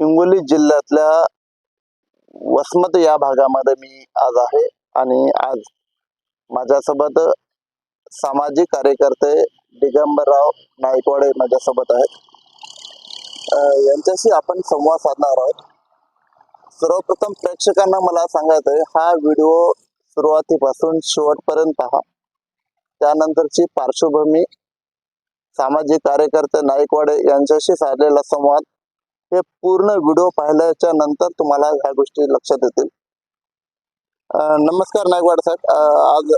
हिंगोली जिल्ह्यातल्या वसमत या भागामध्ये मी आज आहे आणि आज माझ्यासोबत सामाजिक कार्यकर्ते दिगंबरराव नायकवाडे माझ्यासोबत आहेत. यांच्याशी आपण संवाद साधणार आहोत. सर्वप्रथम प्रेक्षकांना मला सांगायचं आहे हा व्हिडिओ सुरुवातीपासून शेवटपर्यंत पहा. त्यानंतरची पार्श्वभूमी सामाजिक कार्यकर्ते नायकवाडे यांच्याशी साधलेला संवाद हे पूर्ण व्हिडिओ पाहिल्याच्या नंतर तुम्हाला ह्या गोष्टी लक्षात येतील. नमस्कार नायकवाड साहेब. आज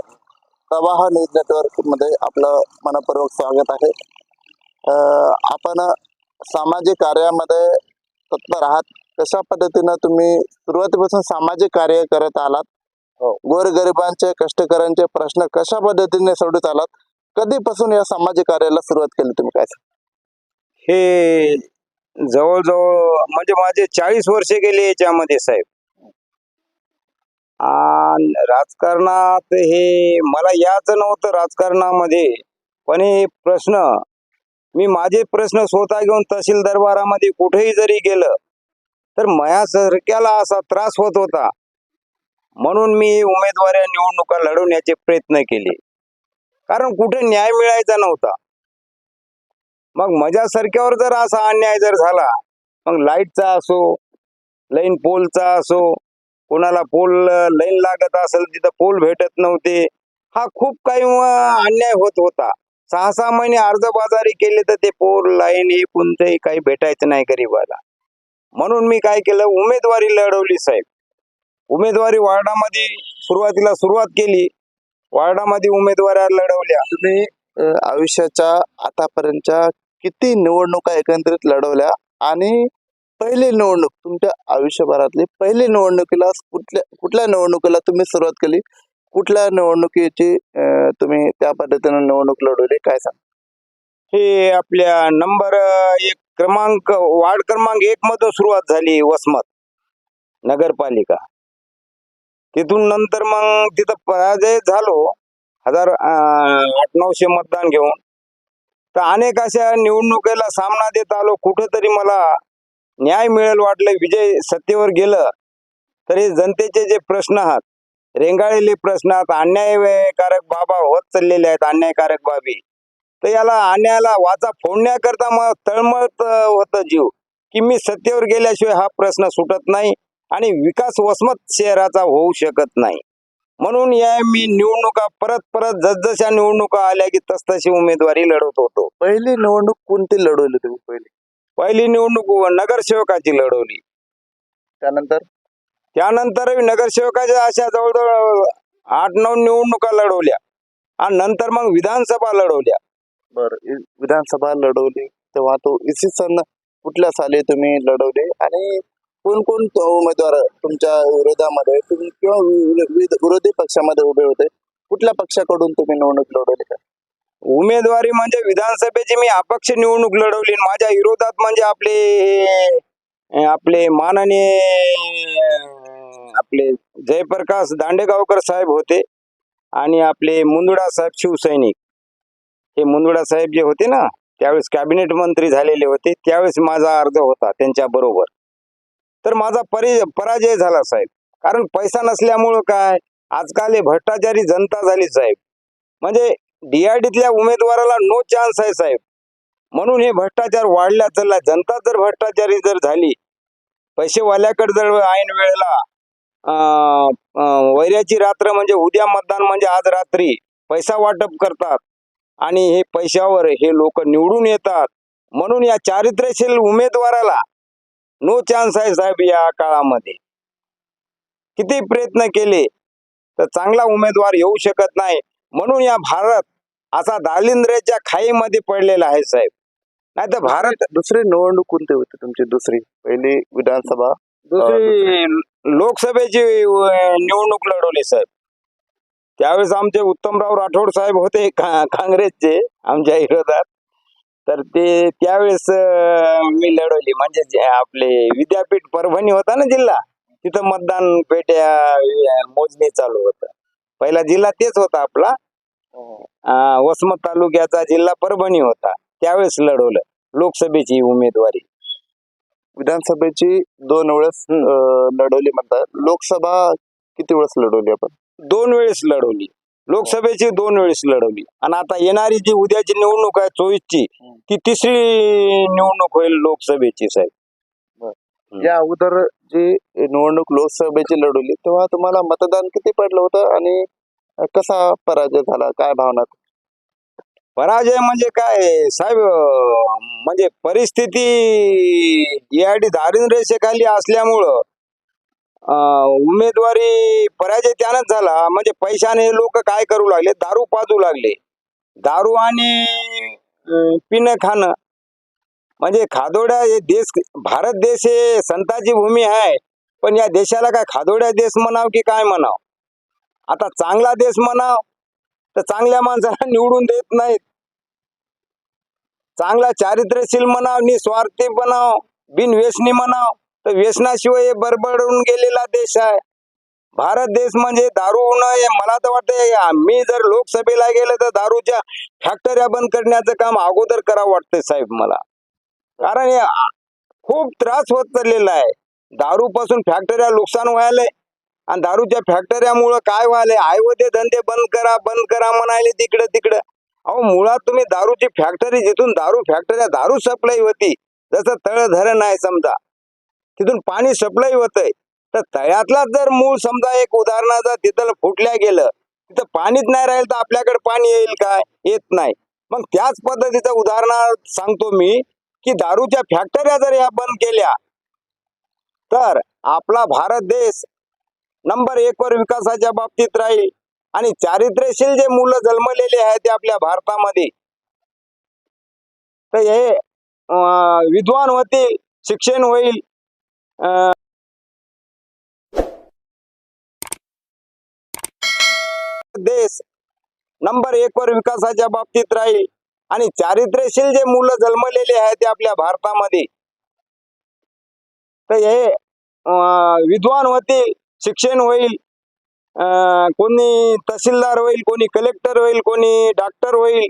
प्रवाह न्यूज नेटवर्कमध्ये आपलं मनपूर्वक स्वागत आहे. आपण सामाजिक कार्यामध्ये तत्पर आहात. कशा पद्धतीनं तुम्ही सुरुवातीपासून सामाजिक कार्य करत आलात? गोरगरिबांचे कष्टकऱ्यांचे प्रश्न कशा पद्धतीने सोडत आलात? कधीपासून या सामाजिक कार्याला सुरुवात केली तुम्ही काय? हे जवळजवळ म्हणजे माझे चाळीस वर्षे गेले याच्यामध्ये साहेब. आणि राजकारणात हे मला याच नव्हतं राजकारणामध्ये. पण हे प्रश्न मी माझे प्रश्न स्वतः घेऊन तहसील दरबारामध्ये कुठेही जरी गेलं तर मयासारख्याला असा त्रास होत होता. म्हणून मी उमेदवारी निवडणुका लढवण्याचे प्रयत्न केले. कारण कुठे न्याय मिळायचा नव्हता. मग माझ्यासारख्यावर जर असा अन्याय जर झाला मग लाईटचा असो लाईन पोलचा असो कोणाला पोल लाईन लागत असेल तिथं पोल भेटत नव्हते हा खूप काही अन्याय होत होता. सहा सहा महिने अर्जबाजारी केले तर ते पोल लाईन हे कोणतंही काही भेटायचं नाही गरीबाला. म्हणून मी काय केलं उमेदवारी लढवली साहेब. उमेदवारी वार्डामध्ये सुरुवातीला सुरुवात केली. वार्डामध्ये उमेदवाऱ्या लढवल्या. तुम्ही आयुष्याच्या आतापर्यंतच्या किती निवडणुका एकत्रित लढवल्या आणि पहिली निवडणूक तुमच्या आयुष्यभरातली पहिली निवडणुकीला कुठल्या कुठल्या निवडणुकीला तुम्ही सुरुवात केली? कुठल्या निवडणुकीची तुम्ही त्या पद्धतीने निवडणूक लढवली? काय सांग? हे आपल्या नंबर एक क्रमांक वार्ड क्रमांक एक मधून सुरुवात झाली वसमत नगरपालिका. तिथून नंतर मग तिथं पराजय झालो. हजार आठ नऊशे मतदान घेऊन. तर अनेक अशा निवडणुकीला सामना देत आलो. कुठंतरी मला न्याय मिळेल वाटलं विजय सत्तेवर गेलं तरी जनतेचे जे प्रश्न आहात रेंगाळलेले प्रश्न आहात अन्यायकारक बाबा होत चाललेले आहेत अन्यायकारक बाबी. तर याला अन्यायाला वाचा फोडण्याकरता मग तळमळत होतं जीव की मी सत्तेवर गेल्याशिवाय हा प्रश्न सुटत नाही आणि विकास वसमत शहराचा होऊ शकत नाही. म्हणून या मी निवडणुका परत परत जसजशा निवडणुका आल्या की तसतशी उमेदवारी लढवत होतो. पहिली निवडणूक कोणती लढवली तुम्ही पहिली? पहिली निवडणूक नगरसेवकाची लढवली. त्यानंतर? त्यानंतर नगरसेवकाच्या अशा जवळजवळ आठ नऊ निवडणुका लढवल्या. आणि नंतर मग विधानसभा लढवल्या. बर विधानसभा लढवली. तेव्हा तो इसवी सन कुठल्या साली तुम्ही लढवले? आणि कोण कोण उमेदवार तुमच्या विरोधामध्ये तुम्ही किंवा विरोधी पक्षामध्ये उभे होते? कुठल्या पक्षाकडून तुम्ही निवडणूक लढवली? का उमेदवारी म्हणजे विधानसभेची मी अपक्ष निवडणूक लढवली माझ्या विरोधात म्हणजे आपले आपले माननीय आपले जयप्रकाश दांडेगावकर साहेब होते आणि आपले मुंदुडा साहेब शिवसैनिक. हे मुंदुडा साहेब जे होते ना त्यावेळेस कॅबिनेट मंत्री झालेले होते त्यावेळेस माझा अर्ज होता त्यांच्या बरोबर तर माझा परि पराजय झाला साहेब. कारण पैसा नसल्यामुळं काय? आजकाल हे भ्रष्टाचारी जनता झाली साहेब. म्हणजे डीआरडीतल्या उमेदवाराला नो चान्स आहे साहेब. म्हणून हे भ्रष्टाचार वाढल्या चालला जनता जर भ्रष्टाचारी जर झाली पैसेवाल्याकडे जर ऐन वेळेला वैऱ्याची रात्र म्हणजे उद्या मतदान म्हणजे आज रात्री पैसा वाटप करतात आणि हे पैशावर हे लोक निवडून येतात. म्हणून या चारित्र्यशील उमेदवाराला नो चान्स आहे साहेब या काळामध्ये. किती प्रयत्न केले तर चांगला उमेदवार येऊ शकत नाही. म्हणून या भारत असा दालिंद्र्याच्या खाईमध्ये पडलेला आहे साहेब. नाही तर भारत दुसरी निवडणूक कोणती होती तुमची? दुसरी? पहिली विधानसभा? दुसरी लोकसभेची निवडणूक लढवली साहेब. त्यावेळेस आमचे उत्तमराव राठोड साहेब होते का- काँग्रेसचे आमच्या विरोधात. तर ते त्यावेळेस मी लढवली. म्हणजे जे आपले विद्यापीठ परभणी होता ना जिल्हा तिथं मतदान पेट्या मोजणी चालू होतं. पहिला जिल्हा तेच होता आपला. वसमत तालुक्याचा जिल्हा परभणी होता. त्यावेळेस लढवलं. लोकसभेची उमेदवारी. विधानसभेची दोन वेळेस लढवली म्हणतात. लोकसभा किती वेळेस लढवली आपण? दोन वेळेस लढवली. लोकसभेची दोन वेळेस लढवली. आणि आता येणारी जी उद्याची निवडणूक आहे चोवीसची ती तिसरी निवडणूक होईल लोकसभेची साहेब. या अगोदर जी निवडणूक लोकसभेची लढवली तेव्हा तुम्हाला मतदान किती पडलं होतं आणि कसा पराजय झाला? काय भावना? पराजय म्हणजे काय साहेब म्हणजे परिस्थिती यासाठी दारिद्र्य रेषेखाली असल्यामुळं अं, उमेदवारी पराजय त्यानंच झाला. म्हणजे पैशाने लोक काय करू लागले? दारू पाजू लागले. दारू आणि अं, पिणं खाणं. म्हणजे खादोड्या हे देश भारत देश हे संताची भूमी आहे. पण या देशाला काय खादोड्या देश म्हणाव की काय म्हणाव? आता चांगला देश म्हणाव तर चांगल्या माणसाला निवडून देत नाहीत. चांगला चारित्र्यशील म्हणाव निस्वार्थी बनाव बिनव्यसनी म्हणाव. तर व्यसनाशिवाय हे बरबडून गेलेला देश आहे. भारत देश म्हणजे दारू होणं हे मला तर वाटतं मी जर लोकसभेला गेलं तर दारूच्या फॅक्टऱ्या बंद करण्याचं काम अगोदर करावं वाटतंय साहेब मला. कारण खूप त्रास होत चाललेला आहे. दारू पासून फॅक्टऱ्या नुकसान व्हायलंय आणि दारूच्या फॅक्टऱ्यामुळं काय व्हायलंय? आयवदे धंदे बंद करा बंद करा म्हणाले तिकडं तिकडं. अहो मुळात तुम्ही दारूची फॅक्टरी जिथून दारू फॅक्टऱ्या दारू सप्लाय होती जसं तळ धरण आहे समजा. तिथून पाणी सप्लाय होतंय. तर तळ्यातला जर मूळ समजा एक उदाहरणाचा तिथं फुटल्या गेलं तिथं पाणीच नाही राहील तर आपल्याकडे पाणी येईल काय येत नाही. मग त्याच पद्धतीचं उदाहरण सांगतो मी की दारूच्या फॅक्टऱ्या जर या बंद केल्या तर आपला भारत देश नंबर एक वर विकासाच्या बाबतीत राहील. आणि चारित्र्यशील जे मुलं जन्मलेले आहेत ते आपल्या भारतामध्ये. तर हे विद्वान होतील शिक्षण होईल देश नंबर एक वर विकासाच्या बाबतीत राहील आणि चारित्र्यशील जे मुलं जन्मलेले आहेत ते आपल्या भारतामध्ये. तर हे विद्वान होतील शिक्षण होईल कोणी तहसीलदार होईल कोणी कलेक्टर होईल कोणी डॉक्टर होईल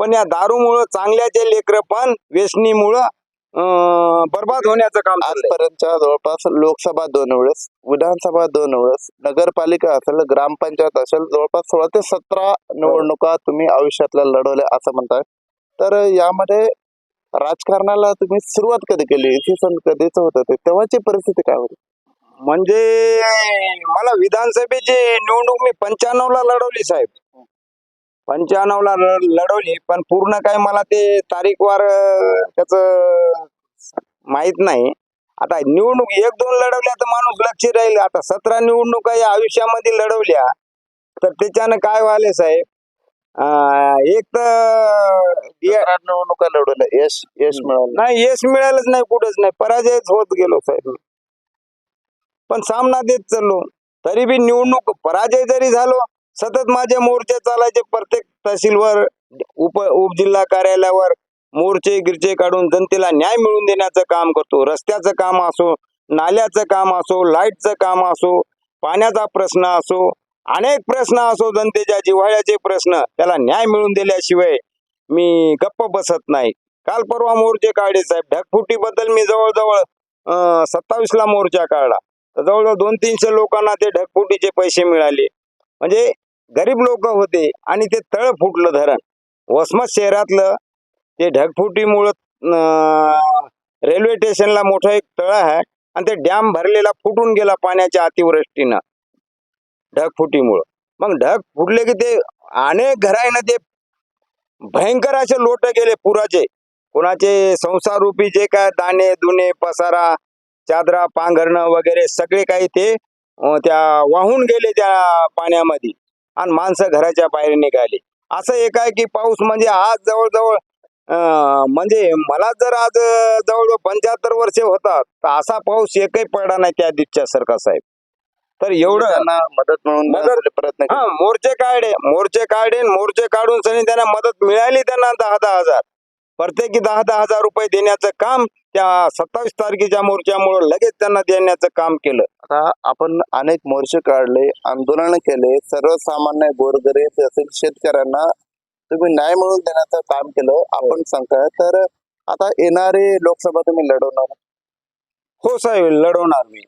पण या दारूमुळं चांगल्याचे लेकरं पण व्यसनीमुळं बर्बाद होण्याचं काम चाललंय. आजपर्यंतच्या जवळपास लोकसभा दोन वेळेस विधानसभा दोन वेळेस नगरपालिका असेल ग्रामपंचायत असेल जवळपास सोळा ते सतरा निवडणुका तुम्ही आयुष्यातल्या लढवल्या असं म्हणताय. तर यामध्ये राजकारणाला तुम्ही सुरुवात कधी केली? इसवी सन कधीच होत ते? तेव्हाची परिस्थिती काय होती? म्हणजे मला विधानसभेची निवडणूक मी पंच्याण्णव ला लढवली साहेब. पंच्याण्णव ला लढवली पण पूर्ण काय मला ते तारीखवार त्याच माहीत नाही. आता निवडणूक एक दोन लढवल्या तर माणूस लक्ष राहील. आता सतरा निवडणुका या आयुष्यामध्ये लढवल्या तर त्याच्यानं काय व्हायले साहेब? एक तर निवडणुका लढवल्या. यश यश मिळालं. नाही यश मिळालंच नाही कुठंच नाही. पराजयच होत गेलो साहेब. पण सामना देत चाललो. तरी बी निवडणूक पराजय जरी झालो सतत माझे मोर्चे चालायचे प्रत्येक तहसीलवर उप उपजिल्हा कार्यालयावर मोर्चे गिरचे काढून जनतेला न्याय मिळवून देण्याचं काम करतो. रस्त्याचं काम असो नाल्याचं काम असो लाईटचं काम असो पाण्याचा प्रश्न असो अनेक प्रश्न असो जनतेच्या जिव्हाळ्याचे प्रश्न त्याला न्याय मिळवून दिल्याशिवाय मी गप्प बसत नाही. काल परवा मोर्चे काढले साहेब. ढगफुटीबद्दल मी जवळजवळ सत्तावीसला मोर्चा काढला. तर जवळजवळ दोन तीनशे लोकांना ते ढगफुटीचे पैसे मिळाले. म्हणजे गरीब लोक होते आणि ते तळ फुटलं धरण. वसमत शहरातलं ते ढगफुटीमुळं रेल्वे स्टेशनला मोठं एक तळ आहे आणि ते डॅम भरलेला फुटून गेला पाण्याच्या अतिवृष्टीनं. ढगफुटीमुळं. मग ढग फुटले की ते अनेक घरायनं ते भयंकर असे लोट गेले पुराचे. कोणाचे संसारूपी जे काय दाणे दुने पसारा चादरा पांघरणं वगैरे सगळे काही ते त्या वाहून गेले त्या पाण्यामध्ये. आणि माणसं घराच्या बाहेर निघाली. असं एक आहे की पाऊस म्हणजे आज जवळजवळ म्हणजे मला जर आज जवळजवळ पंच्याहत्तर वर्षे होतात तर असा पाऊस एकही पडला नाही त्या दिवच्या सारखा साहेब. तर एवढं मदत देण्यासाठी प्रयत्न. हा मोर्चे काढे मोर्चे काढे मोर्चे काढून सनी त्यांना मदत मिळाली त्यांना दहा दहा हजार. प्रत्येकी दहा दहा हजार रुपये देण्याचं काम त्या सत्तावीस तारखेच्या मोर्चामुळे लगेच त्यांना देण्याचं काम केलं. आता आपण अनेक मोर्चे काढले आंदोलन केले सर्वसामान्य गोरगरीब असेल शेतकऱ्यांना तुम्ही न्याय मिळवून देण्याचं काम केलं आपण सांगताय. तर आता येणारे लोकसभा तुम्ही लढवणार? हो साहेब लढवणार मी.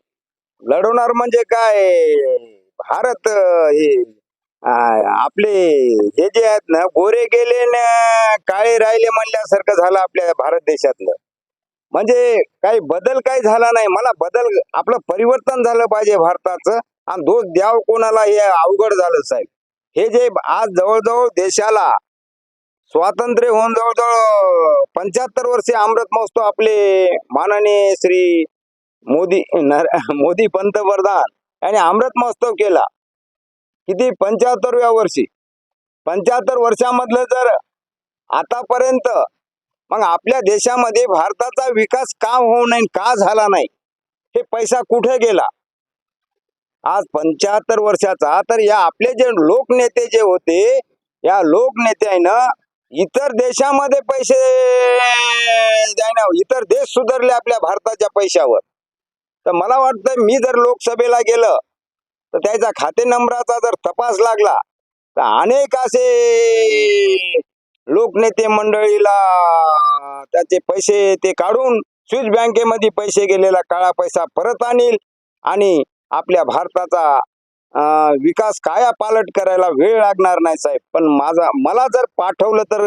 लढवणार म्हणजे काय? भारत हे आपले हे जे आहेत ना गोरे गेले ना काळे राहिले म्हणल्यासारखं झालं आपल्या भारत देशातलं. म्हणजे काही बदल काही झाला नाही. मला बदल आपलं परिवर्तन झालं पाहिजे भारताचं. आणि दोष द्याव कोणाला हे अवघड झालं साहेब. हे जे आज जवळजवळ देशाला स्वातंत्र्य होऊन जवळजवळ पंच्याहत्तर वर्षे अमृत महोत्सव आपले माननीय श्री मोदी मोदी पंतप्रधान यांनी अमृत महोत्सव केला. किती? पंच्याहत्तरव्या वर्षी. पंच्याहत्तर वर्षामधलं जर आतापर्यंत मग आपल्या देशामध्ये भारताचा विकास का होऊ नाही का झाला नाही? हे पैसा कुठे गेला? आज पंच्याहत्तर वर्षाचा तर या आपले जे लोकनेते जे होते या लोकनेत्यानं इतर देशामध्ये पैसे इतर देश सुधारले आपल्या भारताच्या पैशावर. तर मला वाटतं मी जर लोकसभेला गेलं तर त्याचा खाते नंबराचा जर तपास लागला तर अनेक असे लोकनेते मंडळीला त्याचे पैसे ते काढून स्विस बँकेमध्ये पैसे गेलेला काळा पैसा परत आणील आणि आपल्या भारताचा विकास काया पालट करायला वेळ लागणार नाही साहेब. पण माझा मला जर पाठवलं तर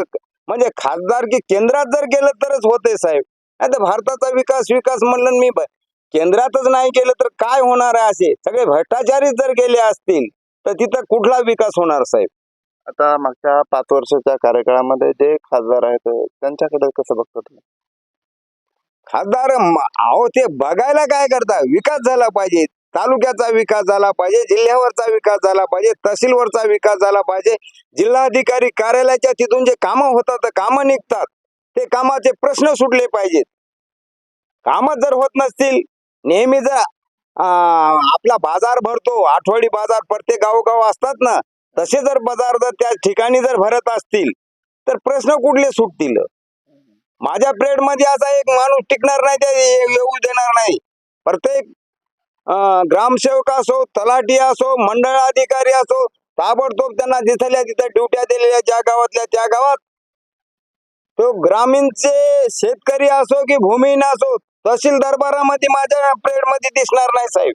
म्हणजे खासदार की केंद्रात जर गेलं तरच होते साहेब. नाही तर भारताचा विकास विकास म्हणलं मी केंद्रातच नाही केलं तर काय होणार आहे असे? सगळे भ्रष्टाचारीच जर गेले असतील तर तिथं कुठला विकास होणार साहेब? आता मागच्या पाच वर्षाच्या कार्यकाळामध्ये जे खासदार आहेत त्यांच्याकडे कसं बघता तुम्ही? खासदार म- अहो ते बघायला काय करता विकास झाला पाहिजे. तालुक्याचा विकास झाला पाहिजे जिल्ह्यावरचा विकास झाला पाहिजे तहसीलवरचा विकास झाला पाहिजे. जिल्हाधिकारी कार्यालयाच्या तिथून जे कामं होतात कामं निघतात. ते कामाचे प्रश्न सुटले पाहिजेत. कामच जर होत नसतील नेहमी जर आपला बाजार भरतो. आठवडी बाजार प्रत्येक गावोगाव असतात ना. तसे जर बाजार जर त्या ठिकाणी जर भरत असतील तर प्रश्न कुठले सुटतील? माझ्या प्लेटमध्ये असा एक माणूस टिकणार नाही ते येऊ देणार नाही. प्रत्येक ग्रामसेवक असो तलाठी असो मंडळ अधिकारी असो ताबडतोब त्यांना दिसल्या तिथं ड्युट्या दिलेल्या ज्या गावातल्या त्या गावात तो ग्रामीणचे शेतकरी असो की भूमिहीन असो तहसील दरबारामध्ये माझ्या प्लेटमध्ये दिसणार नाही साहेब.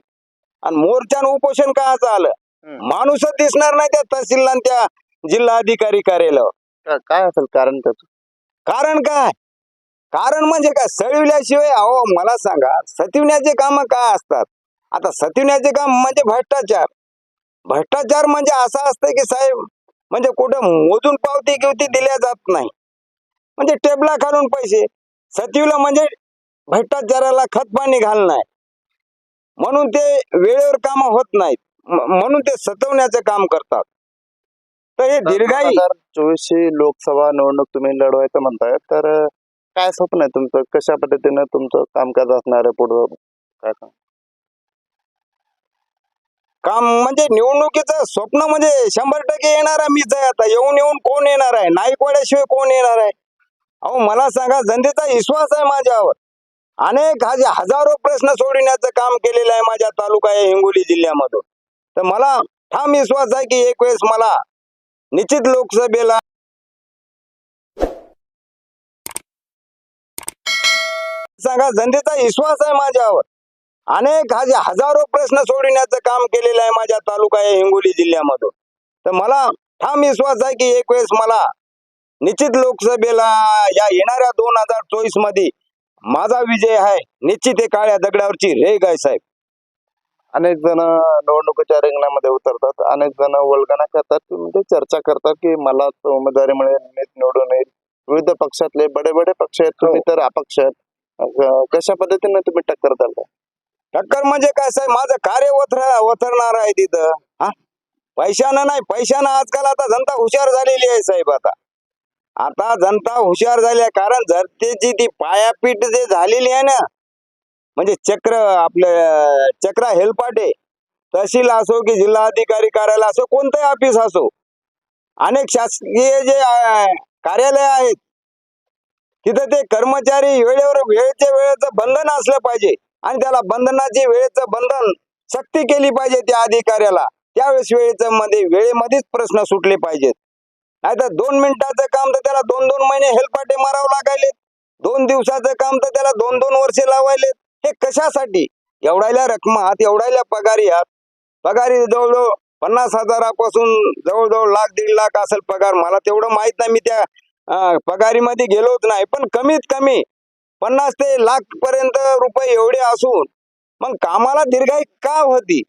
आणि मोर्चान उपोषण काय आलं? माणूसच दिसणार नाही त्या तहसीलला आणि त्या जिल्हा अधिकारी कार्यालयावर. का- काय असेल कारण त्याचं? कारण काय? कारण म्हणजे काय? सळविल्याशिवाय अहो मला सांगा सतिवण्याचे काम काय असतात? आता सतिवण्याचे काम म्हणजे भ्रष्टाचार. भ्रष्टाचार म्हणजे असं असतं की साहेब म्हणजे कुठं मोजून पावती गिवती दिल्या जात नाही. म्हणजे टेबला खालून पैसे. सचिवला म्हणजे भ्रष्टाचाराला खतपाणी घालणं आहे म्हणून ते वेळेवर काम होत नाहीत. म्हणून ते सतवण्याचं काम करतात. तर हे दीर्घाई चोवीसशे लोकसभा निवडणूक तुम्ही लढवायचं म्हणताय तर काय स्वप्न आहे तुमचं? कशा पद्धतीनं तुमचं कामकाज असणार आहे पुढं? काय सांग? काम म्हणजे निवडणुकीचं स्वप्न म्हणजे शंभर टक्के येणार आहे मीच आहे आता. येऊन येऊन कोण येणार आहे? नाईकवाड्याशिवाय कोण येणार आहे? अहो मला सांगा जनतेचा विश्वास आहे माझ्यावर. अनेक हज- हजारो प्रश्न सोडविण्याचं काम केलेलं आहे माझ्या तालुका या हिंगोली जिल्ह्यामधून. तर मला ठाम विश्वास आहे की एक वेळेस मला निश्चित लोकसभेला सांगा जनतेचा विश्वास आहे माझ्यावर. अनेक हजारो प्रश्न सोडविण्याचं काम केलेलं आहे माझ्या तालुका या हिंगोली जिल्ह्यामधून. तर मला ठाम विश्वास आहे की एक वेळेस मला निश्चित लोकसभेला या येणाऱ्या दोन हजार चोवीसमध्ये माझा विजय आहे. निश्चित हे काळ्या दगडावरची रेग आहे साहेब. अनेक जण निवडणुकीच्या रिंगणामध्ये उतरतात अनेक जण वल्गना करतात म्हणजे चर्चा करतात की मला उमेदवारी मिळेल मीच निवडून येईल. विविध पक्षातले बडे बडे पक्ष आहेत तुम्ही तर अपक्ष आहेत. कशा पद्धतीने तुम्ही टक्कर द्याल टक्कर म्हणजे काय साहेब? माझं कार्य ओथर ओथरणार आहे तिथं. हा? पैशानं नाही पैशानं आजकाल आता जनता हुशार झालेली आहे साहेब आता. आता जनता हुशार झाली आहे कारण जनतेची ती पायापीठ जे झालेली आहे ना म्हणजे चक्र आपलं चक्र हेलपाटे. तहसील असो की जिल्हाधिकारी कार्यालय असो कोणतंही ऑफिस असो. अनेक शासकीय जे कार्यालय आहेत तिथं ते कर्मचारी वेळेवर वेळेच्या वेळेचं बंधन असलं पाहिजे. आणि त्याला बंधनाची वेळेचं बंधन सक्ती केली पाहिजे त्या अधिकाऱ्याला. त्यावेळेस वेळेचं मध्ये वेळेमध्येच प्रश्न सुटले पाहिजेत. नाहीतर दोन मिनिटाचं काम तर त्याला दोन दोन महिने हेलपाटे मारावं लागायलेत. दोन दिवसाचं काम तर त्याला दोन दोन वर्षे लावायलेत. हे कशासाठी? एवढ्याल्या रकमात एवढ्याल्या पगारी आहात पगारी जवळजवळ पन्नास हजारापासून जवळजवळ लाख दीड लाख असेल पगार. मला तेवढं माहीत नाही. मी त्या पगारीमध्ये गेलोच नाही. पण कमीत कमी पन्नास ते लाख पर्यंत रुपये एवढे असून मग कामाला दीर्घाई का होती?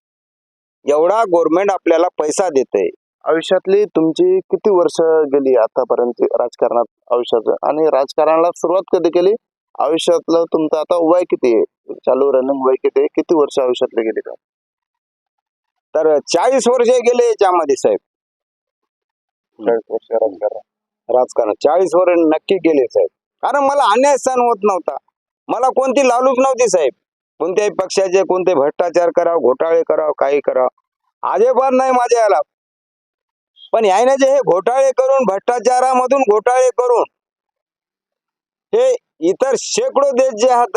एवढा गव्हर्नमेंट आपल्याला पैसा देते आयुष्यातली तुमची किती वर्ष गेली आतापर्यंत राजकारणात आयुष्याचं? आणि राजकारणाला सुरुवात कधी केली? आयुष्यातलं तुमचं आता वय किती आहे? चालू रनिंग वय किती किती वर्ष आयुष्यातले गेली का तर चाळीस वर्ष गेले याच्यामध्ये साहेब. चाळीस वर्ष राजकारण राजकारण. चाळीस वर्ष नक्की गेले साहेब. कारण मला अन्याय सहन होत नव्हता. मला कोणती लालूच नव्हती साहेब. कोणत्याही पक्षाचे कोणते भ्रष्टाचार करावं घोटाळे करावं काही करावं. अजिबात नाही माझ्या याला. पण याने जे हे घोटाळे करून भ्रष्टाचारामधून घोटाळे करून हे इतर शेकडो देश जे आहात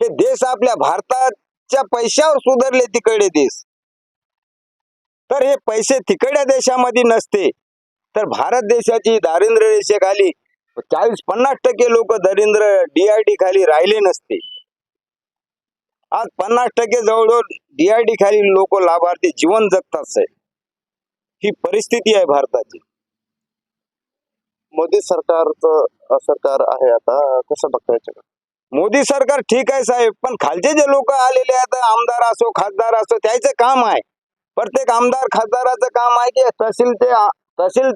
हे देश आपल्या भारताच्या पैशावर सुधारले तिकडे देश. तर हे पैसे तिकड्या देशामध्ये नसते. तर भारत देशाची दारिद्र्य रेषेखाली चाळीस पन्नास टक्के लोक दरिद्र डीआयडी खाली राहिले नसते. आज पन्नास टक्के जवळजवळ डीआयडी खाली लोक लाभार्थी जीवन जगतात साहेब. ही परिस्थिती आहे भारताची. मोदी सरकारचं सरकार आहे आता. कसं बघता याच्याकडे? मोदी सरकार ठीक आहे साहेब पण खालचे जे लोक आलेले आहेत आमदार असो खासदार असो त्याचं काम आहे. प्रत्येक आमदार खासदाराचं काम आहे की तहसीलचे तहसील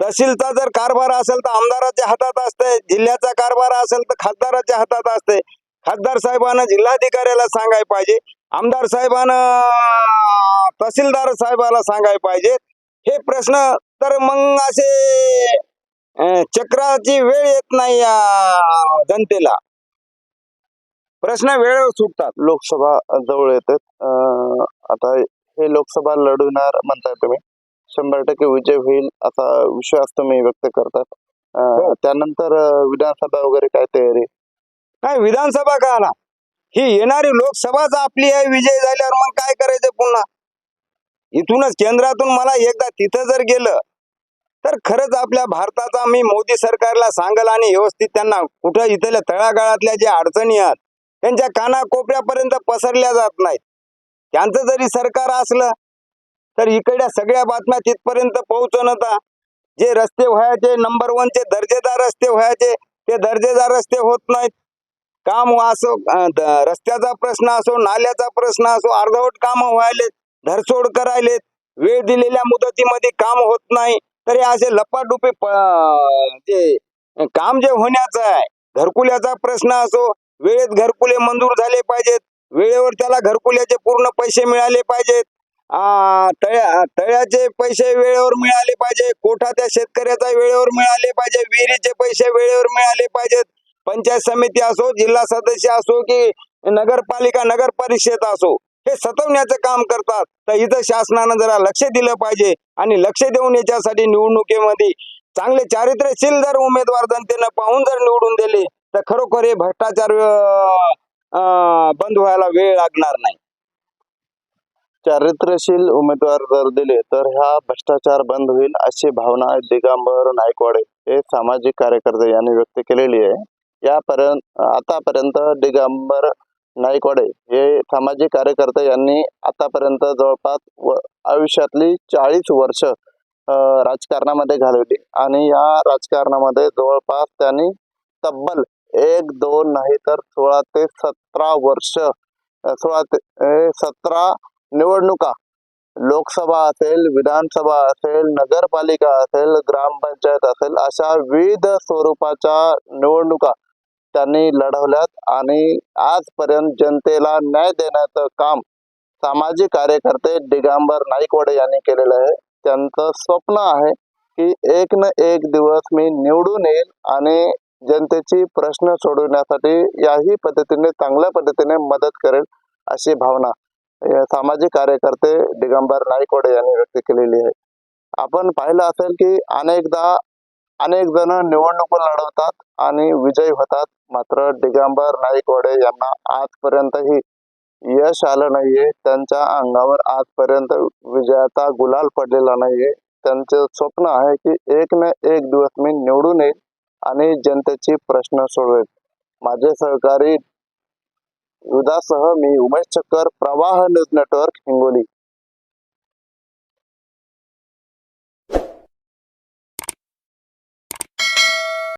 तहसीलचा जर कारभार असेल तर आमदाराच्या हातात असते जिल्ह्याचा कारभार असेल तर खासदाराच्या हातात असते खासदार साहेबांना जिल्हाधिकाऱ्याला सांगायला पाहिजे आमदार साहेबांना तहसीलदार साहेबाला सांगायला पाहिजे. हे प्रश्न तर मग असे चक्राची वेळ येत नाही या जनतेला. प्रश्न वेळेवर सुटतात. लोकसभा जवळ येतात. आता हे लोकसभा लढवणार म्हणताय तुम्ही. शंभर टक्के विजय होईल असा विश्वास तुम्ही व्यक्त करतात. हो. त्यानंतर विधानसभा वगैरे काय तयारी? काय विधानसभा का आला ही येणारी लोकसभाच आपली आहे. विजय झाल्यावर मग काय करायचं पुन्हा? इथूनच केंद्रातून मला एकदा तिथं जर गेलं तर खरंच आपल्या भारताचा मी मोदी सरकारला सांगल आणि व्यवस्थित त्यांना कुठं इथल्या तळागाळातल्या ज्या अडचणी आहेत त्यांच्या कानाकोपऱ्यापर्यंत पसरल्या जात नाहीत. त्यांचं जरी सरकार असलं तर इकडल्या सगळ्या बातम्या तिथपर्यंत पोहोचवणता जे रस्ते व्हायचे नंबर वनचे दर्जेदार रस्ते व्हायचे ते दर्जेदार रस्ते होत नाहीत. काम असो रस्त्याचा प्रश्न असो नाल्याचा प्रश्न असो अर्धवट काम व्हायलेत धरसोड करायलेत वेळ दिलेल्या मुदतीमध्ये काम होत नाही. तर हे असे लपाडुपी जे काम जे होण्याचं आहे घरकुल्याचा प्रश्न असो वेळेत घरकुले मंजूर झाले पाहिजेत. वेळेवर त्याला घरकुल्याचे पूर्ण पैसे मिळाले पाहिजेत. तळ्या तळ्याचे पैसे वेळेवर मिळाले पाहिजे. कोठा त्या शेतकऱ्याचा वेळेवर मिळाले पाहिजे. विहिरीचे पैसे वेळेवर मिळाले पाहिजेत. पंचायत समिती असो जिल्हा सदस्य असो की नगरपालिका नगर परिषद असो हे सतवण्याचं काम करतात. तर इथं शासनानं जरा लक्ष दिलं पाहिजे आणि लक्ष देऊन याच्यासाठी निवडणुकीमध्ये चांगले चारित्र्यशील जर उमेदवार जनतेनं पाहून जर निवडून दिले तर खरोखर हे भ्रष्टाचार बंद व्हायला वेळ लागणार नाही. चारित्र्यशील उमेदवार जर दिले तर ह्या भ्रष्टाचार बंद होईल अशी भावना दिगंबर नायकवाडे हे सामाजिक कार्यकर्ते यांनी व्यक्त केलेली आहे. यापर्यंत आतापर्यंत दिगंबर नायकवाडे हे सामाजिक कार्यकर्ते यांनी आतापर्यंत जवळपास व आयुष्यातली चाळीस वर्ष राजकारणामध्ये घालवली. आणि या राजकारणामध्ये जवळपास त्यांनी तब्बल एक दोन नाही तर सोळा ते सतरा वर्ष सोळा ते सतरा निवडणुका. लोकसभा असेल विधानसभा असेल नगरपालिका असेल ग्रामपंचायत असेल अशा विविध स्वरूपाच्या निवडणुका त्यांनी लढवल्यात आणि आजपर्यंत जनतेला न्याय देण्याचं काम सामाजिक कार्यकर्ते दिगंबर नाईकवाडे यांनी केलेलं आहे. त्यांचं स्वप्न आहे की एक न एक दिवस मी निवडून येईल आणि जनतेची प्रश्न सोडवण्यासाठी याही पद्धतीने चांगल्या पद्धतीने मदत करेल अशी भावना सामाजिक कार्यकर्ते दिगंबर नाईकोडे यांनी व्यक्त केलेली आहे. आपण पाहिलं असेल की अनेकदा अनेक जण निवडणूक लढवतात आणि विजयी होतात. मात्र दिगंबर नाईकोडे यांना आजपर्यंतही यश आलं नाहीये. त्यांच्या अंगावर आजपर्यंत विजयाचा गुलाल पडलेला नाहीये. त्यांचं स्वप्न आहे की एक न एक दिवस मी निवडून येईल आणि जनतेची प्रश्न सोडवेल. माझे सहकारी युद्धासह मी उमेश चक्कर प्रवाह न्यूज नेटवर्क हिंगोली.